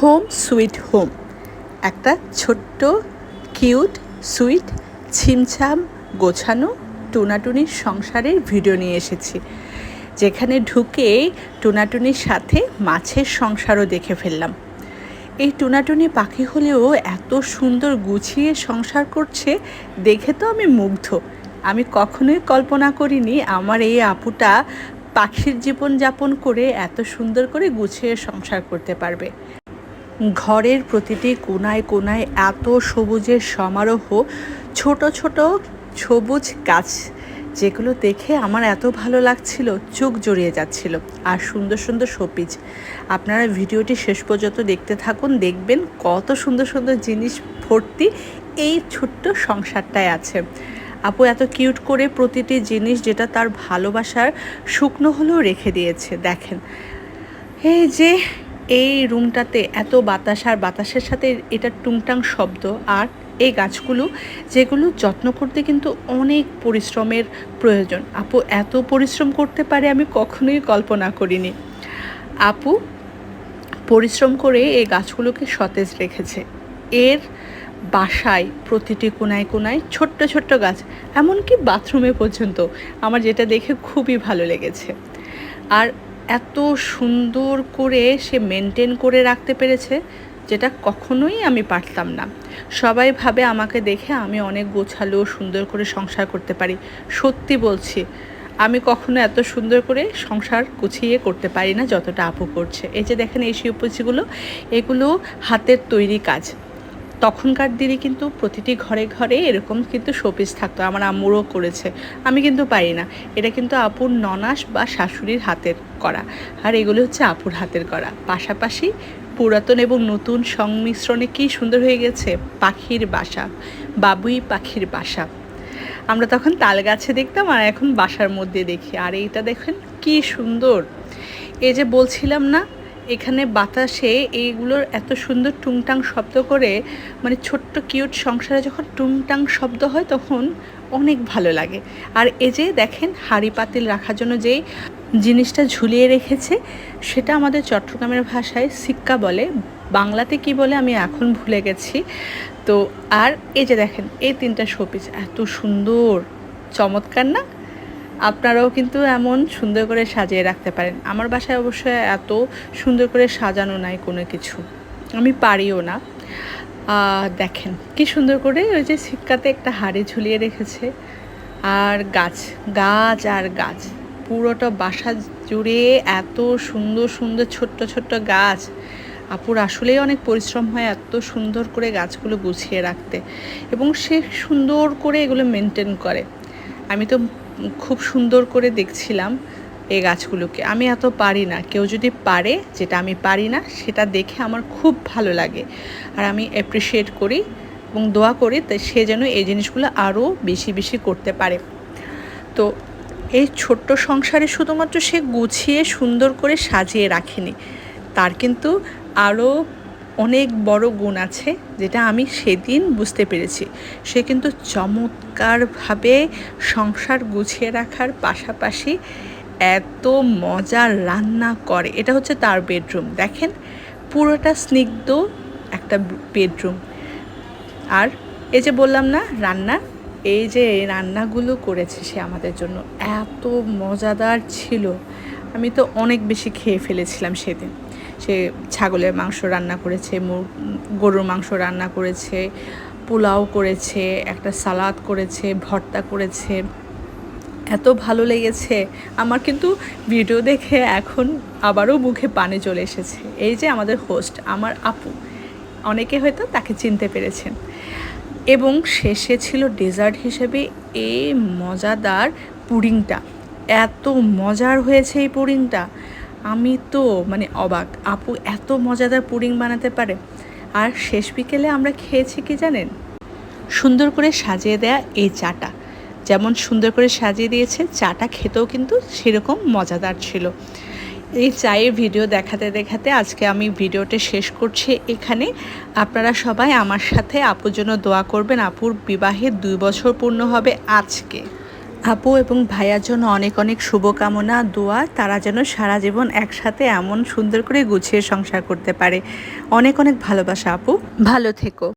Home sweet home. একটা ছোট্ট, cute, sweet, ছিমছাম, গোছানো, টুনাটুনির সংসারের ভিডিও নিয়ে এসেছি। যেখানে ঢুকে টুনাটুনির সাথে মাছের সংসারও দেখে ফেললাম। এই টুনাটুনি পাখি হলেও এত সুন্দর গুছিয়ে সংসার করছে, দেখে তো আমি মুগ্ধ। আমি কখনোই কল্পনা করিনি আমার এই আপুটা পাখির জীবন যাপন করে এত সুন্দর করে গুছিয়ে সংসার করতে পারবে। ঘরের প্রতিটি কোনায় কোনায় এত সবুজের সমারোহ, ছোট ছোট সবুজ গাছ, যেগুলো দেখে আমার এত ভালো লাগছিল, চোখ জড়িয়ে যাচ্ছিল, আর সুন্দর সুন্দর শোপিজ আপনারা ভিডিওটি শেষ পর্যন্ত দেখতে থাকুন, দেখবেন কত সুন্দর সুন্দর জিনিস ভর্তি এই ছোট্ট সংসারটায় আছে। আপু এত কিউট করে প্রতিটি জিনিস যেটা তার ভালোবাসার শুকনো হলেও রেখে দিয়েছে, দেখেন। এই যে এই রুমটাতে এত বাতাস আর বাতাসের সাথে এটা টুংটাং শব্দ আর এই গাছগুলো, যেগুলো যত্ন করতে কিন্তু অনেক পরিশ্রমের প্রয়োজন। আপু এত পরিশ্রম করতে পারে আমি কখনোই কল্পনা করিনি। আপু পরিশ্রম করে এই গাছগুলোকে সতেজ রেখেছে। এর বাসায় প্রতিটি কোনায় কোনায় ছোট্ট ছোট্ট গাছ, এমনকি বাথরুমে পর্যন্ত। আমার যেটা দেখে খুবই ভালো লেগেছে। আর এত সুন্দর করে সে মেনটেন করে রাখতে পেরেছে, যেটা কখনোই আমি পারতাম না। সবাই ভাবে আমাকে দেখে আমি অনেক গোছালো, সুন্দর করে সংসার করতে পারি। সত্যি বলছি, আমি কখনো এত সুন্দর করে সংসার গুছিয়ে করতে পারি না যতটা আপু করছে। এই যে দেখেন এই শিবপুচিগুলো এগুলো হাতের তৈরি কাজ। তখনকার দিনে কিন্তু প্রতিটি ঘরে ঘরে এরকম কিন্তু শোপিস থাকতো। আমার আম্মুরও করেছে। আমি কিন্তু পারি না। এটা কিন্তু আপুর ননাস বা শাশুড়ির হাতের করা। আর এগুলো হচ্ছে আপুর হাতের করা। পাশাপাশি পুরাতন এবং নতুন সংমিশ্রণে কি সুন্দর হয়ে গেছে? পাখির বাসা। বাবুই পাখির বাসা। আমরা তখন তাল গাছে দেখতাম আর এখন বাসার মধ্যে দেখি। আর এইটা দেখেন কি সুন্দর। এই যে বলছিলাম না এখানে বাতাসে এইগুলোর এত সুন্দর টুংটাং শব্দ করে মানে ছোট্ট কিউট সংসারে যখন টুংটাং শব্দ হয় তখন অনেক ভালো লাগে। আর এই যে দেখেন হাঁড়ি পাতিল রাখার জন্য যেই জিনিসটা ঝুলিয়ে রেখেছে, সেটা আমাদের চট্টগ্রামের ভাষায় সিক্কা বলে। বাংলাতে কি বলে আমি এখন ভুলে গেছি। তো আর এই যে দেখেন, এই তিনটা শোপিস, এত সুন্দর, চমৎকার না? আপনারাও কিন্তু এমন সুন্দর করে সাজিয়ে রাখতে পারেন। আমার বাসায় অবশ্যই এত সুন্দর করে সাজানো নাই কোনো কিছু। আমি পারিও না। দেখেন কি সুন্দর করে ওই যে সিক্কাতে একটা হাড়ি ঝুলিয়ে রেখেছে। আর গাছ গাছ আর গাছ। পুরোটা বাসা জুড়ে এত সুন্দর সুন্দর ছোট্ট ছোট্ট গাছ। আপুর আসলেই অনেক পরিশ্রম হয় এত সুন্দর করে গাছগুলো গুছিয়ে রাখতে। এবং সে সুন্দর করে এগুলো মেনটেন করে। আমি তো খুব সুন্দর করে দেখছিলাম এই গাছগুলোকে। আমি এত পারি না। কেউ যদি পারে, যেটা আমি পারি না, সেটা দেখে আমার খুব ভালো লাগে। আর আমি অ্যাপ্রিসিয়েট করি এবং দোয়া করি তাই সে যেন এই জিনিসগুলো আরও বেশি বেশি করতে পারে। তো এই ছোট্ট সংসারে শুধুমাত্র সে গুছিয়ে সুন্দর করে সাজিয়ে রাখেনি। তার কিন্তু আরও অনেক বড় গুণ আছে যেটা আমি সেদিন বুঝতে পেরেছি। সে কিন্তু চমৎকারভাবে সংসার গুছিয়ে রাখার পাশাপাশি এত মজার রান্না করে। এটা হচ্ছে তার বেডরুম। দেখেন, পুরোটা স্নিগ্ধ একটা বেডরুম। আর এই যে বললাম না, রান্না, এই যে রান্নাগুলো করেছে সে আমাদের জন্য, এত মজাদার ছিল। আমি তো অনেক বেশি খেয়ে ফেলেছিলাম সেদিন। সে ছাগলের মাংস রান্না করেছে গরুর মাংস রান্না করেছে, পোলাও করেছে, একটা সালাদ করেছে, ভর্তা করেছে। এত ভালো লেগেছে। আমার কিন্তু ভিডিও দেখে এখন আবারও মুখে পানি চলে এসেছে। এই যে আমাদের হোস্ট আমার আপু। অনেকে হয়তো তাকে চিনতে পেরেছেন। এবং শেষে ছিল ডেজার্ট হিসেবে এই মজাদার পুডিংটা। এত মজার হয়েছে এই পুডিংটা। আমি তো মানে অবাক। আপু এত মজাদার পুডিং বানাতে পারে। আর শেষ বিকেলে আমরা খেয়েছি কি জানেন? সুন্দর করে সাজিয়ে দেয়া এই চাটা। যেমন সুন্দর করে সাজিয়ে দিয়েছে, চাটা খেতেও কিন্তু সেরকম মজাদার ছিল। এই চায়ের ভিডিও দেখাতে দেখাতে আজকে আমি ভিডিওটা শেষ করছি এখানে। আপনারা সবাই আমার সাথে আপুর জন্য দোয়া করবেন। আপুর বিবাহে দুই বছর পূর্ণ হবে আজকে। আপু এবং ভাইয়ার জন্য অনেক অনেক শুভকামনা, দোয়া। তারা যেন সারা জীবন একসাথে এমন সুন্দর করে গুছিয়ে সংসার করতে পারে। অনেক অনেক ভালোবাসা আপু। ভালো থেকো।